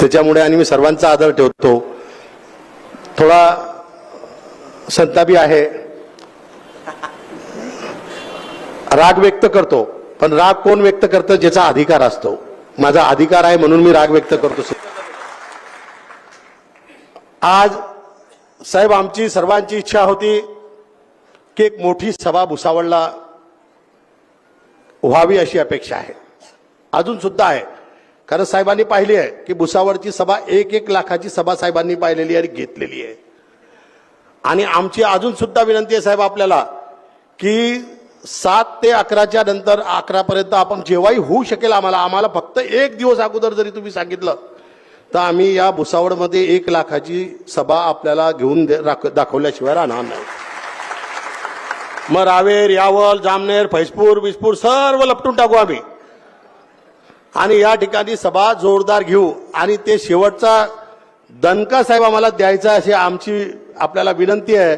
त्याच्यामुळे आणि मी सर्वांचा आदर ठेवतो. थोडा संतापी आहे. राग व्यक्त करतो पण राग कोण व्यक्त करतं ज्याचा अधिकार असतो. माझा अधिकार आहे म्हणून मी राग व्यक्त करतो. आज साहेब आमची सर्वांची इच्छा होती की एक मोठी सभा भुसावळला व्हावी अशी अपेक्षा आहे. अजून सुद्धा आहे. कारण साहेबांनी पाहिली आहे की भुसावळची सभा एक एक लाखाची सभा साहेबांनी पाहिलेली आणि घेतलेली आहे. आणि आमची अजून सुद्धा विनंती आहे साहेब आपल्याला की सात ते अकराच्या नंतर अकरापर्यंत आपण जेव्हाही होऊ शकेल आम्हाला आम्हाला फक्त एक दिवस अगोदर जरी तुम्ही सांगितलं तर आम्ही या भुसावळमध्ये एक लाखाची सभा आपल्याला घेऊन दे- राख- दाखवल्याशिवाय राहणार नाही. मग रावेर यावल जामनेर फैजपूर विजपूर सर्व लपटून टाकू आम्ही. आणि या ठिकाणी सभा जोरदार घेऊ. आणि ते शेवटचा दणका साहेब आम्हाला द्यायचा अशी आमची आपल्याला विनंती आहे.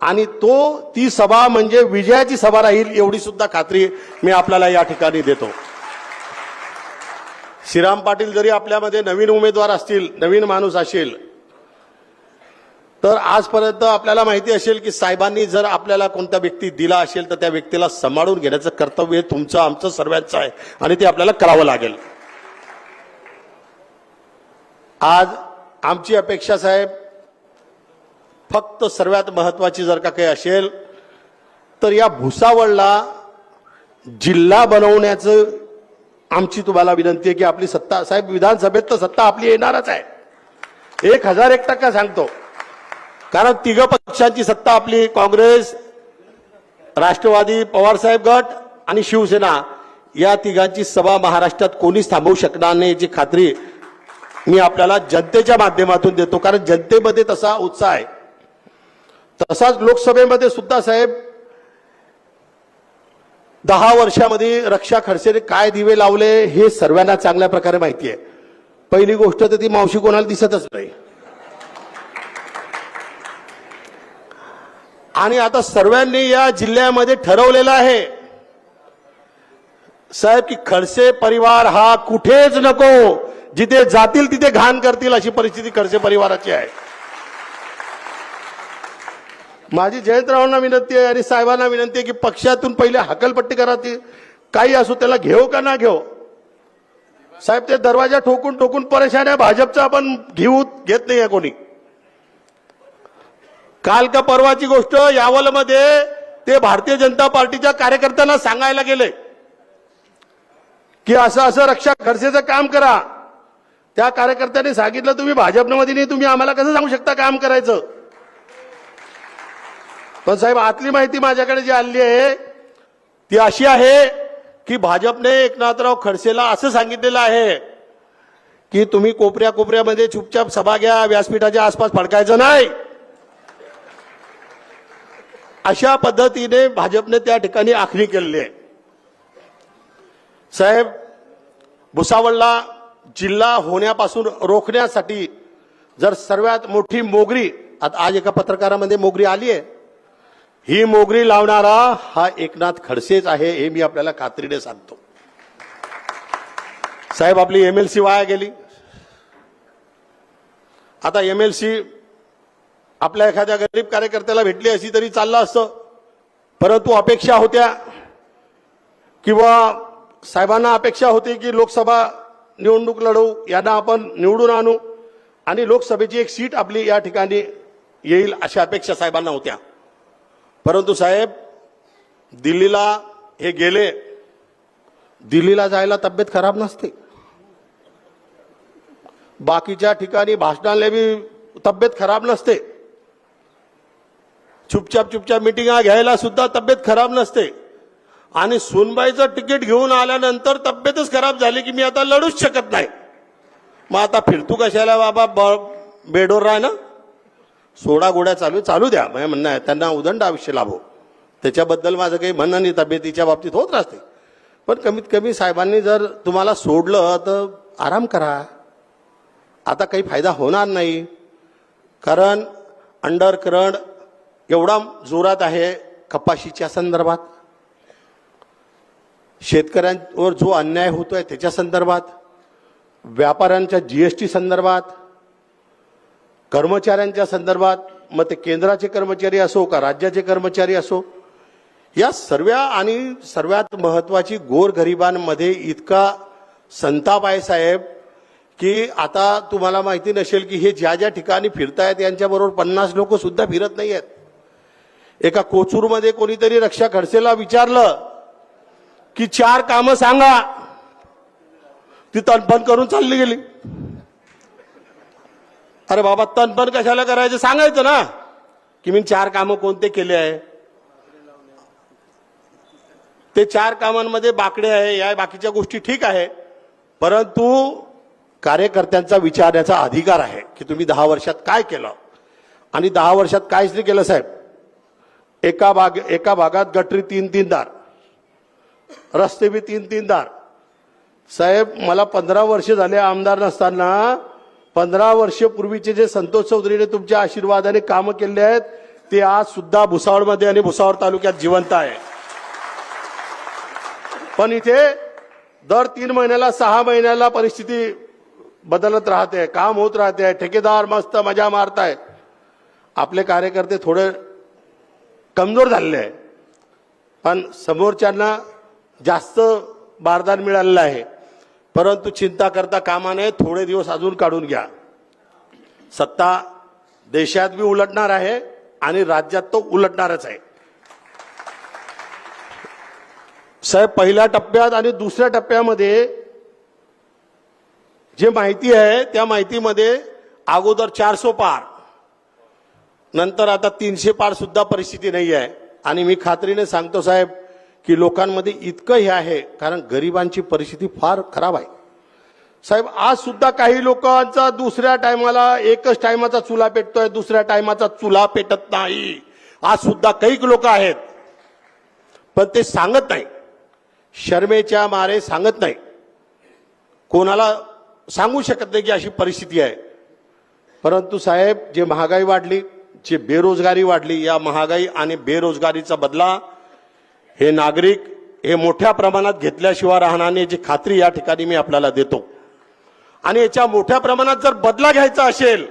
आणि तो ती सभा म्हणजे विजयाची सभा राहील एवढी सुद्धा खात्री मी आपल्याला या ठिकाणी देतो. श्रीराम पाटील जरी आपल्यामध्ये नवीन उमेदवार असतील नवीन माणूस असेल तर आजपर्यंत आपल्याला माहिती असेल की साहेबांनी जर आपल्याला कोणत्या व्यक्ती दिला असेल तर त्या व्यक्तीला सांभाळून घेण्याचं कर्तव्य तुमचं आमचं सर्वांचं आहे आणि ते आपल्याला करावं लागेल. आज आमची अपेक्षा साहेब फक्त सर्वात महत्वाची जर का काही असेल तर या भुसावळला जिल्हा बनवण्याचं आमची तुम्हाला विनंती आहे की आपली सत्ता साहेब विधानसभेत तर सत्ता आपली येणारच आहे. एक हजार एक टक्का सांगतो. कारण तिघ पक्षांची सत्ता आपली काँग्रेस राष्ट्रवादी पवारसाहेब गट आणि शिवसेना या तिघांची सभा महाराष्ट्रात कोणीच थांबवू शकणार नाही याची खात्री मी आपल्याला जनतेच्या माध्यमातून देतो. कारण जनतेमध्ये तसा उत्साह आहे. तसाच लोकसभेमध्ये सुद्धा साहेब दहा वर्षामध्ये रक्षा खडसेने काय दिवे लावले हे सर्वांना चांगल्या प्रकारे माहिती आहे. पहिली गोष्ट तर ती मावशी कोणाला दिसतच नाही. आणि आता सर्वांनी या जिल्ह्यामध्ये ठरवलेलं आहे. साहेब की खडसे परिवार हा कुठेच नको. जिथे जातील तिथे घाण करतील अशी परिस्थिती खडसे परिवाराची आहे. माझी जयंतरावांना विनंती आहे आणि साहेबांना विनंती आहे की पक्षातून पहिले हकलपट्टी करा ती. काही असो त्याला घेऊ का ना घेऊ. साहेब ते दरवाजा ठोकून ठोकून परेशान आहे भाजपचा आपण घेऊ घेत नाही आहे कोणी. काल का परवाची गोष्ट यावलमध्ये ते भारतीय जनता पार्टीच्या कार्यकर्त्यांना सांगायला गेले की असं असं रक्षा खडसेचं काम करा. त्या कार्यकर्त्यांनी सांगितलं तुम्ही भाजपमध्ये नाही तुम्ही आम्हाला कसं सांगू शकता काम करायचं? पण साहेब आतली माहिती माझ्याकडे जी आली आहे ती अशी आहे की भाजपने एकनाथराव खडसेला असं सांगितलेलं आहे की तुम्ही कोपऱ्या कोपऱ्यामध्ये चुपचाप सभा घ्या व्यासपीठाच्या आसपास फडकायचं नाही. अशा पद्धतीने भाजपने त्या ठिकाणी आखणी केलेली आहे. साहेब भुसावळला जिल्हा होण्यापासून रोखण्यासाठी जर सर्वात मोठी मोगरी आता आज एका पत्रकारामध्ये मोगरी आली आहे ही मोगरी लावणारा हा एकनाथ खडसेच आहे हे मी आपल्याला खात्रीने सांगतो. साहेब आपली एमएलसी वाया गेली. आता एमएलसी आपल्या एखाद्या गरीब कार्यकर्त्याला भेटली अशी तरी चाललं असतं. परंतु अपेक्षा होत्या किंवा साहेबांना अपेक्षा होती की लोकसभा निवडणूक लढवू यांना आपण निवडून आणू आणि लोकसभेची एक सीट आपली या ठिकाणी येईल अशा अपेक्षा साहेबांना होत्या. परंतु साहेब दिल्लीला हे गेले. दिल्लीला जायला तब्येत खराब नसते. बाकीच्या ठिकाणी भाषणाला बी तब्येत खराब नसते. चुपचाप चुपचाप मिटिंगा घ्यायला सुद्धा तब्येत खराब नसते. आणि सुनबाईचं तिकीट घेऊन आल्यानंतर तब्येतच खराब झाली की मी आता लढूच शकत नाही. मग आता फिरतू कशाला बाबा? ब- बेडवर राह ना. सोडा गोड्या चालू चालू द्या. म्हणजे म्हणणं आहे त्यांना उदंड आयुष्य लाभो. त्याच्याबद्दल माझं काही म्हणणं नाही तब्येतीच्या बाबतीत होत राहते. पण कमीत कमी साहेबांनी जर तुम्हाला सोडलं तर आराम करा. आता काही फायदा होणार नाही. कारण अंडर करंट एवढा जोरात आहे कपाशीच्या संदर्भात? शेतकऱ्यांवर जो अन्याय होतो आहे त्याच्या संदर्भात? व्यापाऱ्यांच्या जी एस टी संदर्भात? कर्मचाऱ्यांच्या संदर्भात? मग ते केंद्राचे कर्मचारी असो का राज्याचे कर्मचारी असो? या सर्व आणि सर्वात महत्वाची गोरगरिबांमध्ये इतका संताप आहे साहेब की आता तुम्हाला माहिती नसेल की हे ज्या ज्या ठिकाणी फिरतायत यांच्याबरोबर पन्नास लोक सुद्धा फिरत नाही आहेत एका कोचूरमध्ये कोणीतरी रक्षा खडसेला विचारलं की चार कामं सांगा. ती तनपण करून चालली गेली. अरे बाबा तनपण कशाला करायचं? सांगायचं ना. की मी चार कामं कोणते केले आहे? ते चार कामांमध्ये बाकडे आहे या बाकीच्या गोष्टी ठीक आहे परंतु कार्यकर्त्यांचा विचारण्याचा अधिकार आहे की तुम्ही दहा वर्षात काय केलं? आणि दहा वर्षात काहीच नाही केलं साहेब. एका भाग एका भागात गटरी तीन तीन दार रस्ते बी तीन तीन दार साहेब मला पंधरा वर्ष झाले आमदार नसताना पंधरा वर्षपूर्वीचे जे संतोष चौधरीने तुमच्या आशीर्वादाने कामं केले आहेत ते आज सुद्धा भुसावळमध्ये आणि भुसावळ तालुक्यात जिवंत आहे. पण इथे दर तीन महिन्याला सहा महिन्याला परिस्थिती बदलत राहते काम होत राहते ठेकेदार मस्त मजा मारताय आपले कार्यकर्ते थोडे कमजोर झालेलं आहे. पण समोरच्यांना जास्त बारदान मिळालेलं आहे. परंतु चिंता करता कामा नये थोडे दिवस अजून काढून घ्या. सत्ता देशात बी उलटणार आहे आणि राज्यात तो उलटणारच आहे. साहेब पहिल्या टप्प्यात आणि दुसऱ्या टप्प्यामध्ये जे माहिती आहे त्या माहितीमध्ये अगोदर चारसो पार नंतर आता तीनशे पार सुद्धा परिस्थिती नाही आहे आणि मी खात्रीने सांगतो साहेब की लोकांमध्ये इतकं हे आहे कारण गरिबांची परिस्थिती फार खराब आहे. साहेब आज सुद्धा काही लोकांचा दुसऱ्या टायमाला एकच टायमाचा चुला पेटतोय दुसऱ्या टायमाचा चुला पेटत नाही. आज सुद्धा काही लोक आहेत. पण ते सांगत नाही. शर्मेच्या मारे सांगत नाही. कोणाला सांगू शकत नाही की अशी परिस्थिती आहे. परंतु साहेब जे महागाई वाढली ची बेरोजगारी वाढली या महागाई आणि बेरोजगारीचा बदला हे नागरिक हे मोठ्या प्रमाणात घेतल्याशिवाय राहणार जी याची खात्री या ठिकाणी मी आपल्याला देतो. आणि याच्या मोठ्या प्रमाणात जर बदला घ्यायचा असेल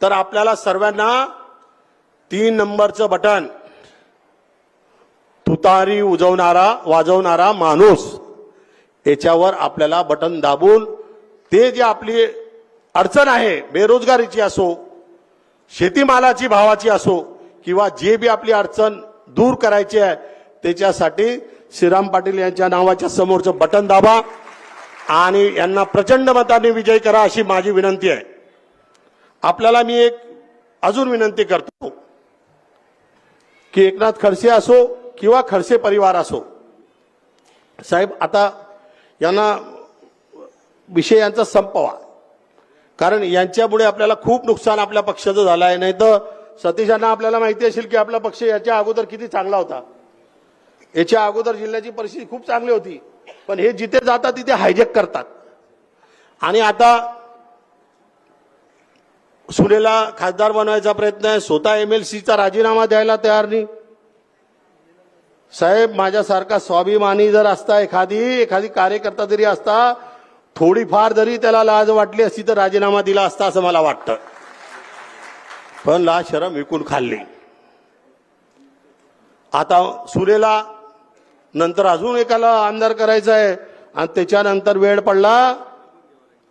तर आपल्याला सर्वांना तीन नंबरचं बटन तुतारी उजवणारा वाजवणारा माणूस याच्यावर आपल्याला बटन दाबून ते जे आपली अडचण आहे बेरोजगारीची असो शेतीमालाची भावाची असो किंवा जे बी आपली अडचण दूर करायची आहे त्याच्यासाठी श्रीराम पाटील यांच्या नावाच्या समोरचं बटन दाबा आणि यांना प्रचंड मताने विजय करा अशी माझी विनंती आहे. आपल्याला मी एक अजून विनंती करतो की एकनाथ खडसे असो किंवा खडसे परिवार असो साहेब आता यांना विषय यांचा संपवा. कारण यांच्यामुळे आपल्याला खूप नुकसान आपल्या पक्षाचं झालं आहे नाही तर सतीशांना आपल्याला माहिती असेल की आपला पक्ष याच्या अगोदर किती चांगला होता. याच्या अगोदर जिल्ह्याची परिस्थिती खूप चांगली होती. पण हे जिथे जातात तिथे हायजेक करतात. आणि आता सुनेला खासदार बनवायचा प्रयत्न आहे. स्वतः एम एल सीचा राजीनामा द्यायला तयार नाही. साहेब माझ्यासारखा स्वाभिमानी जर असता एखादी एखादी कार्यकर्ता जरी असता थोडीफार जरी त्याला लाज वाटली असती तर राजीनामा दिला असता असं मला वाटतं. पण लाज शरम विकून खाल्ली. आता सुरेला नंतर अजून एकाला आमदार करायचं आहे आणि त्याच्यानंतर वेळ पडला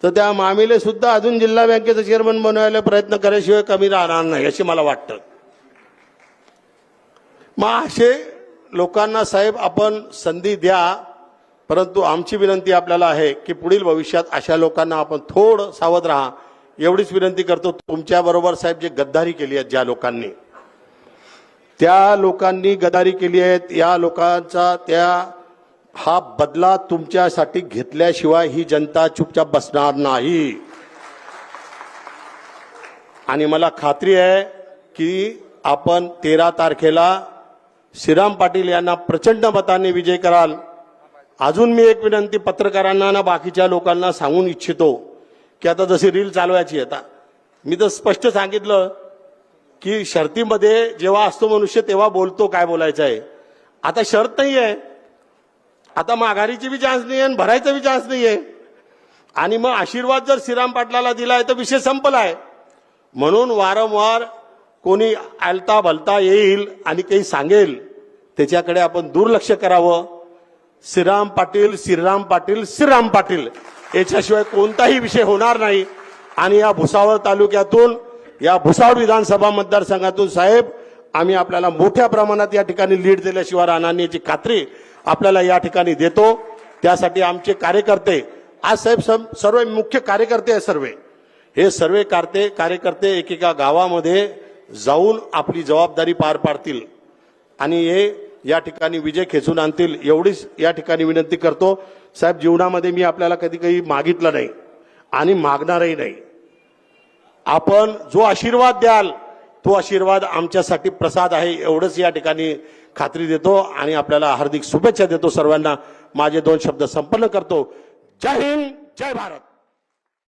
तर त्या मामीले सुद्धा अजून जिल्हा बँकेचं चेअरमन बनवायला प्रयत्न करायशिवाय कमी राहणार नाही असे मला वाटतं. मग असे लोकांना साहेब आपण संधी द्या. परंतु आमची विनंती आपल्याला आहे की पुढील भविष्यात अशा लोकांना आपण थोडं सावध राहा. एवढीच विनंती करतो तुमच्याबरोबर साहेब जे गद्दारी केली आहे ज्या लोकांनी. त्या लोकांनी गदारी केली आहे या लोकांचा त्या हा बदला तुमच्यासाठी घेतल्याशिवाय ही जनता चुपचाप बसणार नाही. आणि मला खात्री आहे की आपण तेरा तारखेला श्रीराम पाटील यांना प्रचंड मताने विजय कराल. अजून मी एक विनंती पत्रकारांना ना बाकीच्या लोकांना सांगून इच्छितो की आता जशी रील चालवायची आता मी तर स्पष्ट सांगितलं की शर्तीमध्ये जेव्हा असतो मनुष्य तेव्हा बोलतो काय बोलायचं आहे. आता शर्त नाही आहे आता माघारीची बी चान्स नाही आहे आणि भरायचा बी चान्स नाही आहे आणि मग आशीर्वाद जर श्रीराम पाटलाला दिलाय तर विषय संपला आहे म्हणून वारंवार कोणी आलता भलता येईल आणि काही सांगेल त्याच्याकडे आपण दुर्लक्ष करावं. श्रीराम पाटील श्रीराम पाटील श्रीराम पाटील. याच्याशिवाय कोणताही विषय होणार नाही. आणि या भुसावळ तालुक्यातून या भुसावळ विधानसभा मतदारसंघातून साहेब आम्ही आपल्याला मोठ्या प्रमाणात या ठिकाणी लीड दिल्याशिवाय राहणार नाही याची खात्री आपल्याला या ठिकाणी देतो. त्यासाठी आमचे कार्यकर्ते आज साहेब सम- सर्व मुख्य कार्यकर्ते आहे सर्व. हे सर्व कार्ते कार्यकर्ते एकेका गावामध्ये जाऊन आपली जबाबदारी पार पाडतील. आणि हे या ठिकाणी विजय खेचून आणतील एवढीच या ठिकाणी विनंती करतो. साहेब जीवनामध्ये मी आपल्याला कधी काही मागितलं नाही आणि मागणारही नाही. आपण जो आशीर्वाद द्याल तो आशीर्वाद आमच्यासाठी प्रसाद आहे एवढंच या ठिकाणी खात्री देतो आणि आपल्याला हार्दिक शुभेच्छा देतो सर्वांना. माझे दोन शब्द संपन्न करतो. जय हिंद जय भारत.